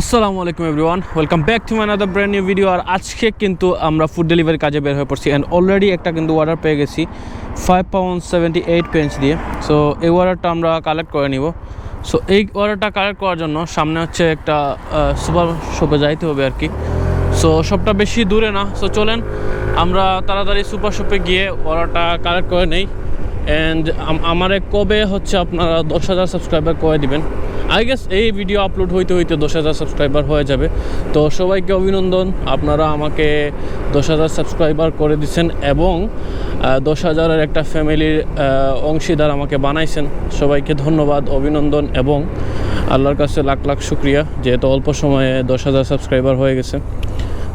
আসসালামু আলাইকুম everyone, welcome back to another brand new video আর আজকে কিন্তু আমরা ফুড ডেলিভারি কাজে বের হয়ে পড়ছি। অ্যান্ড অলরেডি একটা কিন্তু অর্ডার পেয়ে গেছি five pound seventy eight pence দিয়ে। সো এই অর্ডারটা আমরা কালেক্ট করে নিব। সো এই অর্ডারটা কালেক্ট করার জন্য সামনে হচ্ছে একটা সুপার শপে যাইতে হবে আর কি। সো সবটা বেশি দূরে না। সো চলেন আমরা তাড়াতাড়ি সুপার শপে গিয়ে অর্ডারটা কালেক্ট করে নেই। অ্যান্ড আমারে কবে হচ্ছে আপনারা দশ হাজার সাবস্ক্রাইবার করে দিবেন? আই গেস এই ভিডিও আপলোড হইতে হইতে দশ হাজার সাবস্ক্রাইবার হয়ে যাবে। তো সবাইকে অভিনন্দন, আপনারা আমাকে দশ হাজার সাবস্ক্রাইবার করে দিচ্ছেন এবং দশ হাজারের একটা ফ্যামিলির অংশীদার আমাকে বানাইছেন। সবাইকে ধন্যবাদ, অভিনন্দন এবং আল্লাহর কাছে লাখ লাখ শুক্রিয়া, যেহেতু অল্প সময়ে দশ হাজার সাবস্ক্রাইবার হয়ে গেছে।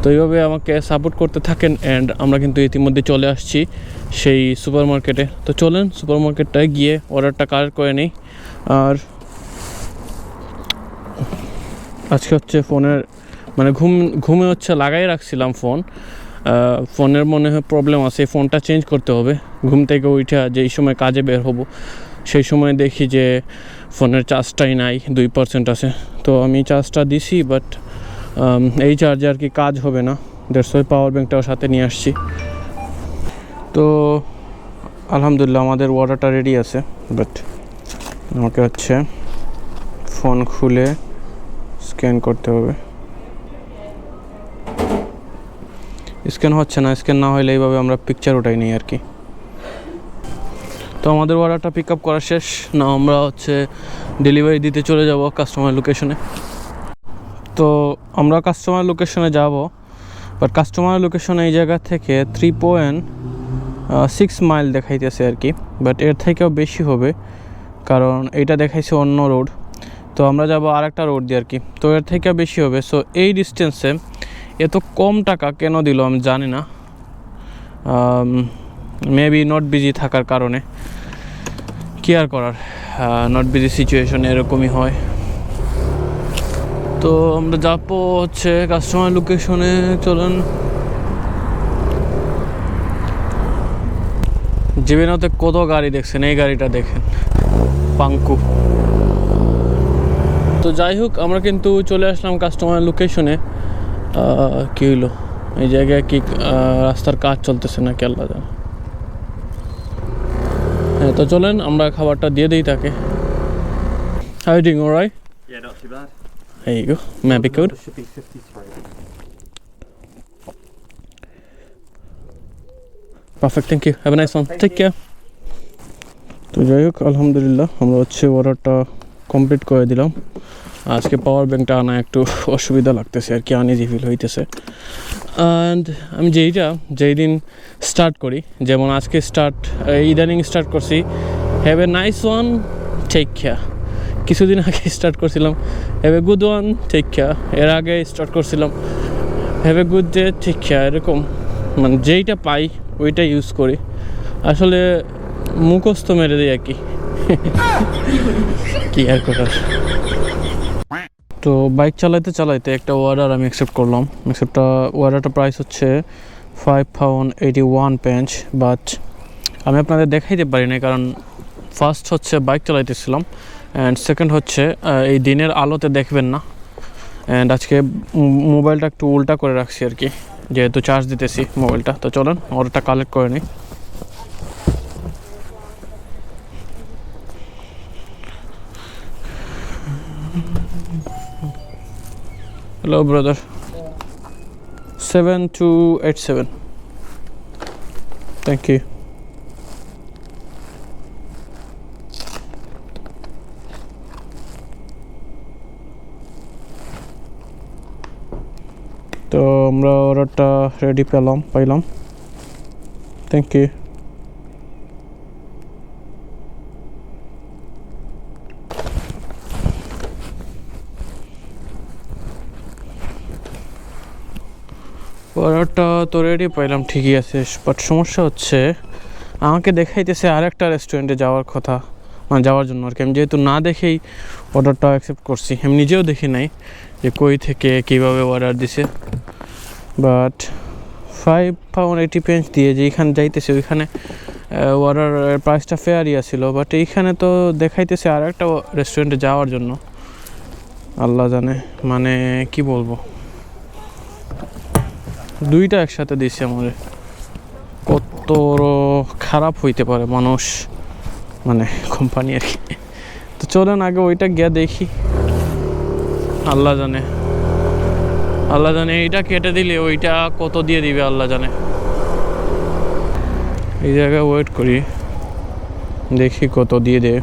তো এইভাবে আমাকে সাপোর্ট করতে থাকেন অ্যান্ড আমরা কিন্তু ইতিমধ্যে চলে আসছি সেই সুপার মার্কেটে তো চলেন সুপার মার্কেটটায় গিয়ে অর্ডারটা কালেক্ট করে নিই। আর আজকে হচ্ছে ফোনের মানে ঘুম, ঘুমে হচ্ছে লাগাই রাখছিলাম ফোন। ফোনের মনে হয় প্রবলেম আছে ফোনটা চেঞ্জ করতে হবে। ঘুম থেকে উঠে যেই সময় কাজে বের হব, সেই সময় দেখি যে ফোনের চার্জটাই নাই, দুই পার্সেন্ট আছে। তো আমি চার্জটা দিছি বাট এই চার্জে আর কি কাজ হবে না। দেড়শো পাওয়ার ব্যাঙ্কটাও সাথে নিয়ে আসছি। তো আলহামদুলিল্লাহ আমাদের অর্ডারটা রেডি আছে বাট আমাকে হচ্ছে ফোন খুলে স্ক্যান করতে হবে। স্ক্যান হচ্ছে না, স্ক্যান না হলে এইভাবে আমরা পিকচার ওঠাই নিই আর কি। তো আমাদের অর্ডারটা পিক আপ করা শেষ। না আমরা হচ্ছে ডেলিভারি দিতে চলে যাব কাস্টমার লোকেশনে তো আমরা কাস্টমার লোকেশনে যাব বাট কাস্টমার লোকেশন এই জায়গা থেকে থ্রি পয়েন্ট সিক্স মাইল দেখাইতেছে আর কি। বাট এর থেকেও বেশি হবে, কারণ এইটা দেখাইছে অন্য রোড তো আমরা যাব আর একটা রোড দিয়ে আর কি তো এর থেকে বেশি হবে। সো এই ডিস্টেন্সে এত কম টাকা কেন দিল আমি জানি না। মেবি নট বিজি থাকার কারণে। কি আর করার? নট বিজি সিচুয়েশন এরকমই হয়। তো আমরা যাব হচ্ছে কাস্টমার লোকেশনে চলুন। জীবনতে কত গাড়ি দেখছেন? এই গাড়িটা দেখেন। পাঙ্কু। তো যাই হোক আমরা কিন্তু চলে আসলাম কাস্টমার লোকেশনে কী হইল এই জায়গায় কি রাস্তার কাজ চলতেছে না কেল্লা জানে হ্যাঁ তো চলেন আমরা খাবারটা দিয়ে দিই তাকে হাই ডিং ওরাই Yeah, not too bad. There you go. Maybe good. Should be 53. Perfect thank you have nice one care তো যাই হোক আলহামদুলিল্লাহ আমরা হচ্ছে অর্ডারটা কমপ্লিট করে দিলাম। আজকে পাওয়ার ব্যাঙ্কটা আনা একটু অসুবিধা লাগতেছে, আর কি আনইজি ফিল হইতেছে। অ্যান্ড আমি যেইটা যেই দিন স্টার্ট করি, যেমন আজকে স্টার্ট ইদানিং স্টার্ট করছি have a nice one take care কিছুদিন আগে স্টার্ট করছিলাম have a good one take care এর আগে স্টার্ট করছিলাম have a good day take care এরকম মানে যেইটা পাই, ওইটা ইউজ করি। আসলে মুখস্থ মেরে দিই আর কি। কি আর করার? তো বাইক চালাইতে চালাইতে একটা অর্ডার আমি অ্যাকসেপ্ট করলাম। অ্যাকসেপ্টটা অর্ডারটা প্রাইস হচ্ছে five pound eighty one pence but আমি আপনাদের দেখাইতে পারি না কারণ ফার্স্ট হচ্ছে বাইক চালাইতেছিলাম অ্যান্ড সেকেন্ড হচ্ছে এই দিনের আলোতে দেখবেন না। অ্যান্ড আজকে মোবাইলটা একটু উল্টা করে রাখছি আর কি, যেহেতু চার্জ দিতেছি মোবাইলটা তো চলেন অর্ডারটা কালেক্ট করে নিই। Two eight seven thank you তো আমরা অর্ডারটা রেডি পেলাম পাইলাম। থ্যাংক ইউ অর্ডারটা তো রেডি পাইলাম, ঠিকই আছে। বাট সমস্যা হচ্ছে, আমাকে দেখাইতেছে আর একটা রেস্টুরেন্টে যাওয়ার কথা। মানে যাওয়ার জন্য আর কি। আমি যেহেতু না দেখেই অর্ডারটা অ্যাকসেপ্ট করছি, আমি নিজেও দেখি নাই যে কই থেকে কীভাবে অর্ডার দিছে। But five pound eighty pence দিয়ে যেখানে যাইতেছে, ওইখানে অর্ডার প্রাইসটা ফেয়ারই আছিল। বাট এইখানে তো দেখাইতেছে আর একটা রেস্টুরেন্টে যাওয়ার জন্য। আল্লাহ জানে মানে কি বলব? দুইটা একসাথে দিছে আমারে। কত খারাপ হইতে পারে মানুষ মানে কোম্পানি আর কি। তো চলেন আগে ওইটা গিয়ে দেখি। আল্লাহ জানে। আল্লাহ জানে এইটা কেটে দিলে ওইটা কত দিয়ে দিবে আল্লাহ জানে। এই জায়গায় ওয়েট করি। দেখি কত দিয়ে দেয়।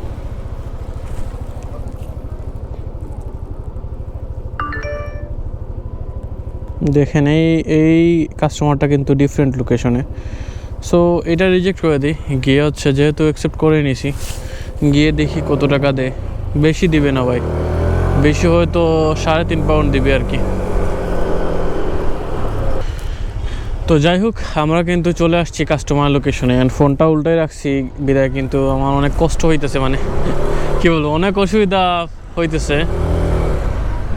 দেখেন, এই এই কাস্টমারটা কিন্তু ডিফারেন্ট লোকেশনে সো এটা রিজেক্ট করে দিই। গিয়ে হচ্ছে যেহেতু অ্যাকসেপ্ট করে নিছি, গিয়ে দেখি কত টাকা দেয়। বেশি দিবে না ভাই। বেশি হয়তো সাড়ে তিন পাউন্ড দিবে আর কি। তো যাই হোক, আমরা কিন্তু চলে আসছি কাস্টমার লোকেশনে অ্যান্ড ফোনটা উল্টাই রাখছি। বিদায় কিন্তু আমার অনেক কষ্ট হইতেছে মানে কি বলব, অনেক অসুবিধা হইতেছে।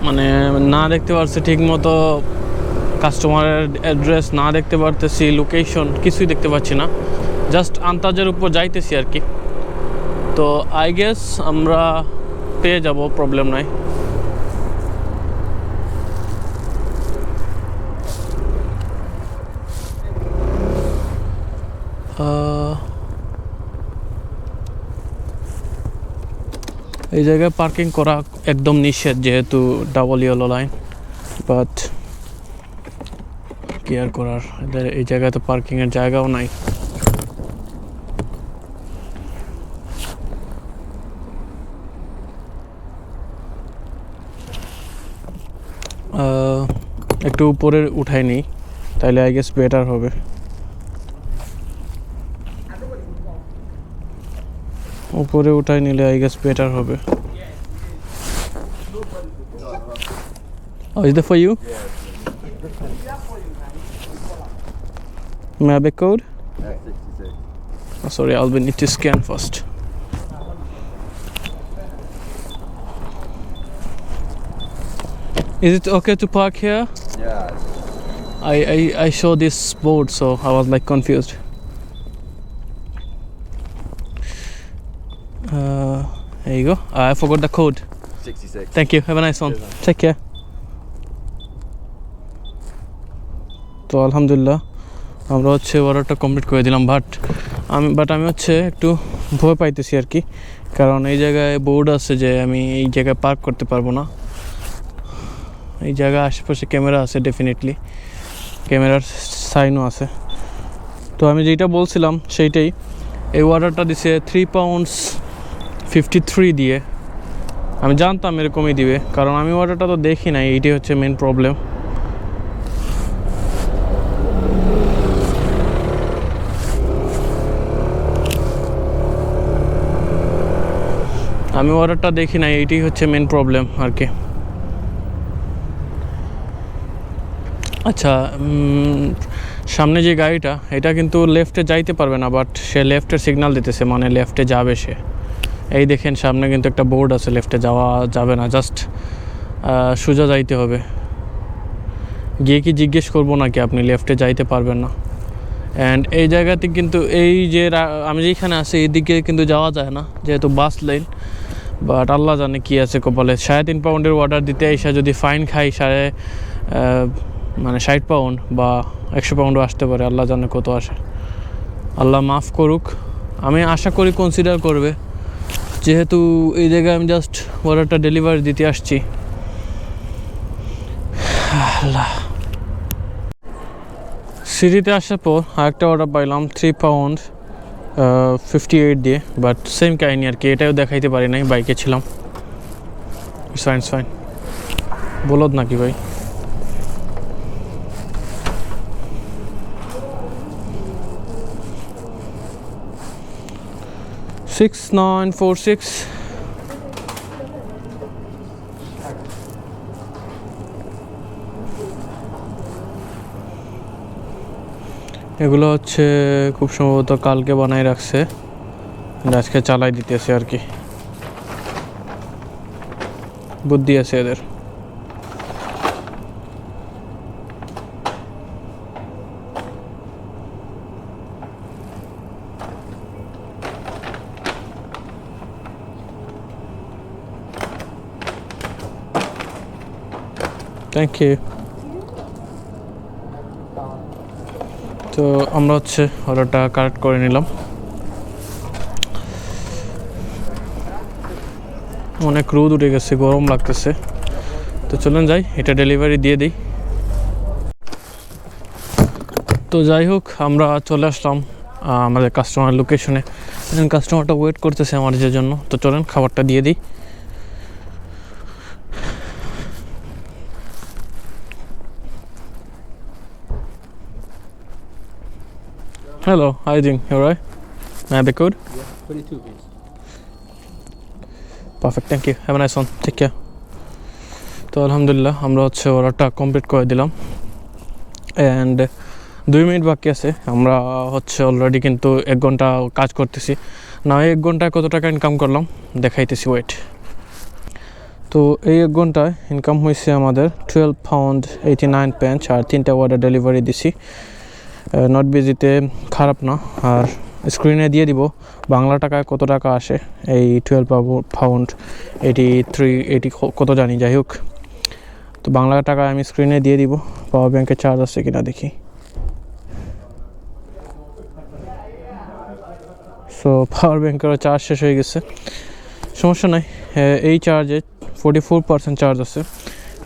মানে না দেখতে পারছি ঠিক মতো কাস্টমারের অ্যাড্রেস না দেখতে পারতেছি লোকেশন কিছুই দেখতে পাচ্ছি না। জাস্ট আন্তাজের উপর যাইতেছি আর কি। তো আই গেস আমরা পেয়ে যাব প্রবলেম নাই। এই জায়গায় পার্কিং করা একদম নিষেধ, যেহেতু double yellow line but care করার। এদের এই জায়গায় তো পার্কিংয়ের জায়গাও নাই। একটু উপরে উঠাই নিই তাইলে আই গেস বেটার হবে। উপরে উঠাই নিলে আই গেস বেটার হবে। Oh, is I have a code? Oh, sorry, I'll be need to scan first. Is it okay to park here? Yeah. I, I, I saw this board, so I was like confused. Uh, there you go. I forgot the code. 66. Thank you. Have a nice one. Take care. তো আলহামদুলিল্লাহ, আমরা হচ্ছে অর্ডারটা complete করে দিলাম but আমি but আমি হচ্ছে একটু ভয় পাইতেছি আর কি। কারণ এই জায়গায় বোর্ড আছে যে আমি এই জায়গায় পার্ক করতে পারব না। এই জায়গায় আশেপাশে ক্যামেরা আছে ডেফিনেটলি ক্যামেরার সাইনও আছে। তো আমি যেটা বলছিলাম, সেইটাই। এই অর্ডারটা দিছে থ্রি পাউন্ডস ফিফটি থ্রি দিয়ে। আমি জানতাম এরকমই দিবে, কারণ আমি অর্ডারটা তো দেখি নাই এইটাই হচ্ছে মেন প্রবলেম আমি অর্ডারটা দেখি নাই এইটাই হচ্ছে মেন প্রবলেম আর কি। আচ্ছা সামনে যে গাড়িটা, এটা কিন্তু লেফটে যাইতে পারবে না বাট সে লেফটের সিগন্যাল দিতেছে মানে লেফটে যাবে সে। এই দেখেন, সামনে কিন্তু একটা বোর্ড আছে লেফটে যাওয়া যাবে না জাস্ট সোজা যাইতে হবে। গিয়ে কি জিজ্ঞেস করব নাকি, আপনি লেফটে যাইতে পারবেন না। অ্যান্ড এই জায়গাতে কিন্তু, এই যে আমি যেখানে আছি এইদিকে কিন্তু যাওয়া যায় না, যেহেতু বাস লাইন বাট আল্লাহ জানে কি আছে কপালে। সাড়ে তিন পাউন্ডের অর্ডার দিতে এসে যদি ফাইন খাই সাড়ে মানে ষাট পাউন্ড বা একশো পাউন্ডও আসতে পারে, আল্লাহ জানে কত আসে। আল্লাহ মাফ করুক। আমি আশা করি কনসিডার করবে। যেহেতু এই জায়গায় আমি জাস্ট অর্ডারটা ডেলিভারি দিতে আসছি। আল্লাহ। সিটিতে আসার পর আরেকটা অর্ডার পাইলাম থ্রি পাউন্ড ফিফটি এইট দিয়ে বাট সেম কাহিনি আর কি, এটাও দেখাইতে পারি নাই বাইকে ছিলাম। ফাইন ফাইন বলদ নাকি ভাই? সিক্স নাইন ফোর সিক্স এগুলো হচ্ছে খুব সম্ভবত কালকে বানাই রাখছে। আজকে চালাই দিতেছে আর কি। বুদ্ধি আছে এদের। থ্যাংক ইউ তো আমরা হচ্ছে অর্ডারটা কারেক্ট করে নিলাম। অনেক রোদ উঠে গেছে, গরম লাগতেছে। তো চলুন যাই, এটা ডেলিভারি দিয়ে দিই। তো যাই হোক, আমরা চলে আসলাম আমাদের কাস্টমার লোকেশনে কাস্টমারটা ওয়েট করতেছে আমাদের জন্য। তো চলেন, খাবারটা দিয়ে দিই। Hello, how are you doing? You alright? May I be good? 22 please. Perfect thank you have nice one take care তো আলহামদুলিল্লাহ আমরা হচ্ছে অর্ডারটা কমপ্লিট করে দিলাম অ্যান্ড দুই মিনিট বাকি আছে আমরা হচ্ছে অলরেডি কিন্তু এক ঘণ্টা কাজ করতেছি না এক ঘন্টায় কত টাকা ইনকাম করলাম দেখাইতেছি ওয়েট তো এই এক ঘন্টায় ইনকাম হয়েছে আমাদের twelve pound eighty nine pence আর তিনটা অর্ডার ডেলিভারি দিছি নট বিজিতে খারাপ না। আর স্ক্রিনে দিয়ে দিব, বাংলা টাকায় কত টাকা আসে, এই টুয়েলভ পাউন্ড এটি থ্রি এটি কত জানি, যাই হোক। তো বাংলা টাকায় আমি স্ক্রিনে দিয়ে দিব পাওয়ার ব্যাংকের চার্জ আছে কিনা দেখি। সো পাওয়ার ব্যাংকেরও চার্জ শেষ হয়ে গেছে। সমস্যা নাই এই চার্জে ফোর্টি ফোর পার্সেন্ট চার্জ আছে।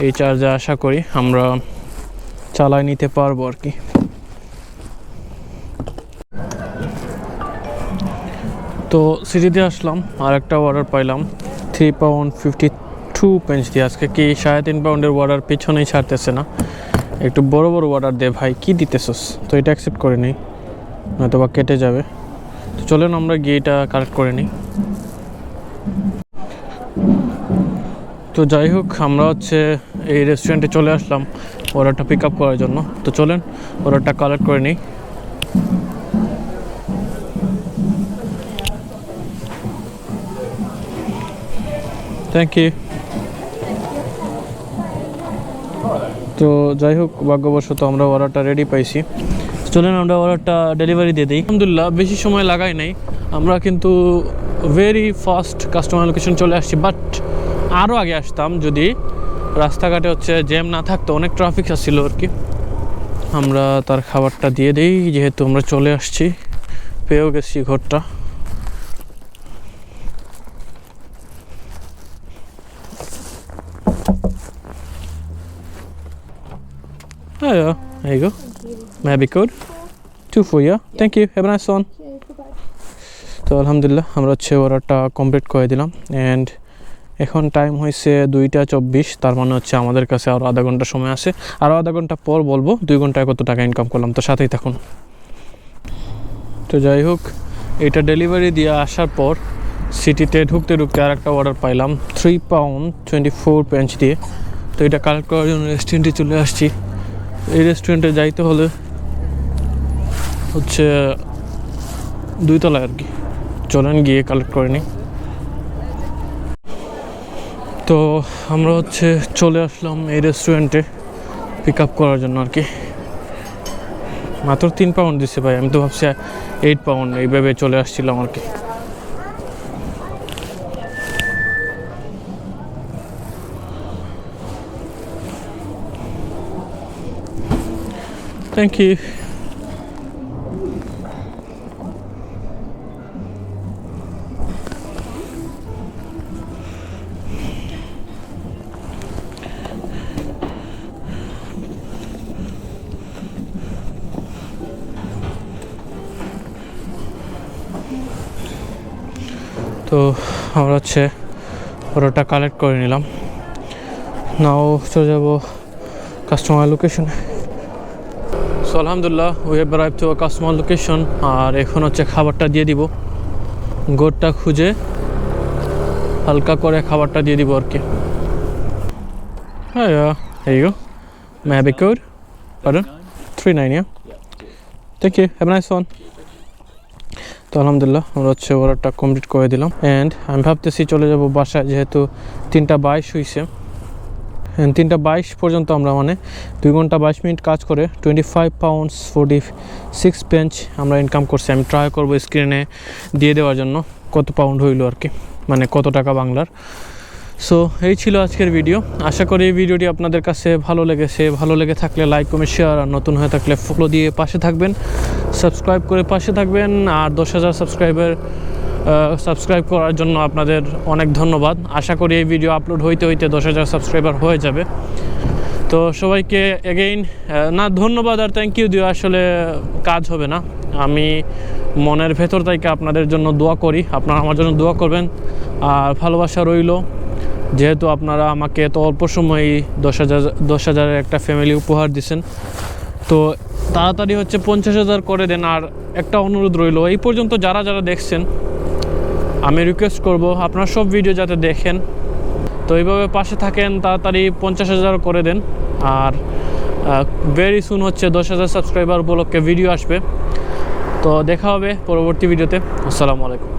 এই চার্জে আশা করি আমরা চালায় নিতে পারব আর কি। তো সিটিতে আসলাম, আর একটা অর্ডার পাইলাম three pound fifty two pence দিয়ে। আজকে কি সাড়ে তিন পাউন্ডের অর্ডার পিছনেই ছাড়তেছে না? একটু বড় বড় অর্ডার দে ভাই, কি দিতেছস? তো এটা অ্যাকসেপ্ট করে নিই নয়তো বা কেটে যাবে। তো চলেন আমরা গিয়ে এটা কালেক্ট করে নিই। তো যাই হোক, আমরা হচ্ছে এই রেস্টুরেন্টে চলে আসলাম অর্ডারটা পিক আপ করার জন্য। তো চলেন অর্ডারটা কালেক্ট করে নিই। থ্যাংক ইউ তো যাই হোক, ভাগ্যবশত আমরা অর্ডারটা রেডি পাইছি। চলেন আমরা অর্ডারটা ডেলিভারি দিয়ে দিই। আলহামদুলিল্লাহ, বেশি সময় লাগাই নাই। আমরা কিন্তু ভেরি ফাস্ট কাস্টমার লোকেশন চলে আসছি বাট আরও আগে আসতাম যদি রাস্তাঘাটে হচ্ছে জ্যাম না থাকতো, অনেক ট্রাফিক আসছিল আর কি। আমরা তার খাবারটা দিয়ে দিই, যেহেতু আমরা চলে আসছি। পেয়েও গেছি ঘরটা। Oh yeah, there you go. May I be good? Two for you. Thank you. Have a nice one. তো আলহামদুলিল্লাহ আমরা হচ্ছে অর্ডারটা কমপ্লিট করে দিলাম অ্যান্ড এখন টাইম হয়েছে দুইটা চব্বিশ তার মানে হচ্ছে আমাদের কাছে আরও আধা ঘণ্টা সময় আছে আরও আধা ঘণ্টা পর বলব দুই ঘন্টায় কত টাকা ইনকাম করলাম তো সাথেই থাকুন তো যাই হোক এটা ডেলিভারি দিয়ে আসার পর সিটিতে ঢুকতে ঢুকতে আর একটা অর্ডার পাইলাম three pound twenty four pence দিয়ে তো এটা কালেক্ট করার জন্য রেস্টুরেন্টে চলে আসছি এই রেস্টুরেন্টে যাইতে হলে হচ্ছে দুইতলায় আর কি। চলেন গিয়ে কালেক্ট করে নিই। তো আমরা হচ্ছে চলে আসলাম এই রেস্টুরেন্টে পিক আপ করার জন্য আর কি। মাত্র তিন পাউন্ড দিছে ভাই, আমি তো ভাবছি এইট পাউন্ড এইভাবে চলে আসছিলাম আর কি। থ্যাংক ইউ তো আমরা হচ্ছে অর্ডারটা কালেক্ট করে নিলাম। নাও চলে যাব কাস্টমার লোকেশনে আলহামদুলিল্লাহ we have arrive to customer location আর এখন হচ্ছে খাবারটা দিয়ে দিব। গোটটা খুঁজে হালকা করে খাবারটা দিয়ে দিব আর কি। হ্যাঁ এই go may be good পারন three nine yeah thank you have nice one তো আলহামদুলিল্লাহ, আমরা হচ্ছে অর্ডারটা কমপ্লিট করে দিলাম। অ্যান্ড আমি ভাবতেছি চলে যাব বাসায়, যেহেতু তিনটা বাইশ And তিনটা বাইশ পর্যন্ত আমরা মানে দুই ঘণ্টা বাইশ মিনিট কাজ করে twenty five pounds forty six pence আমরা ইনকাম করছি। আমি ট্রাই করব স্ক্রিনে দিয়ে দেওয়ার জন্য কত পাউন্ড হইল আর কি মানে কত টাকা বাংলার। সো এই ছিল আজকের ভিডিও আশা করি এই ভিডিওটি আপনাদের কাছে ভালো লেগেছে। ভালো লেগে থাকলে লাইক কমেন্ট শেয়ার আর নতুন হয়ে থাকলে ফলো দিয়ে পাশে থাকবেন। সাবস্ক্রাইব করে পাশে থাকবেন। আর দশ হাজার সাবস্ক্রাইবার সাবস্ক্রাইব করার জন্য আপনাদের অনেক ধন্যবাদ। আশা করি এই ভিডিও আপলোড হইতে হইতে দশ হাজার সাবস্ক্রাইবার হয়ে যাবে। তো সবাইকে এগেইন না, ধন্যবাদ আর থ্যাংক ইউ দিও, আসলে কাজ হবে না। আমি মনের ভেতর থেকে আপনাদের জন্য দোয়া করি, আপনারা আমার জন্য দোয়া করবেন। আর ভালোবাসা রইল, যেহেতু আপনারা আমাকে এত অল্প সময়ই দশ হাজার, দশ হাজারের একটা ফ্যামিলি উপহার দিছেন। তো তাড়াতাড়ি হচ্ছে পঞ্চাশ হাজার করে দেন, আর একটা অনুরোধ রইল। এই পর্যন্ত যারা যারা দেখছেন আমি রিকোয়েস্ট করব, আপনার সব ভিডিও যাতে দেখেন। তো এইভাবে পাশে থাকেন, তাড়াতাড়ি পঞ্চাশ হাজার করে দেন। আর ভেরি সুন হচ্ছে দশ হাজার সাবস্ক্রাইবার উপলক্ষে ভিডিও আসবে। তো দেখা হবে পরবর্তী ভিডিওতে আসসালামু আলাইকুম।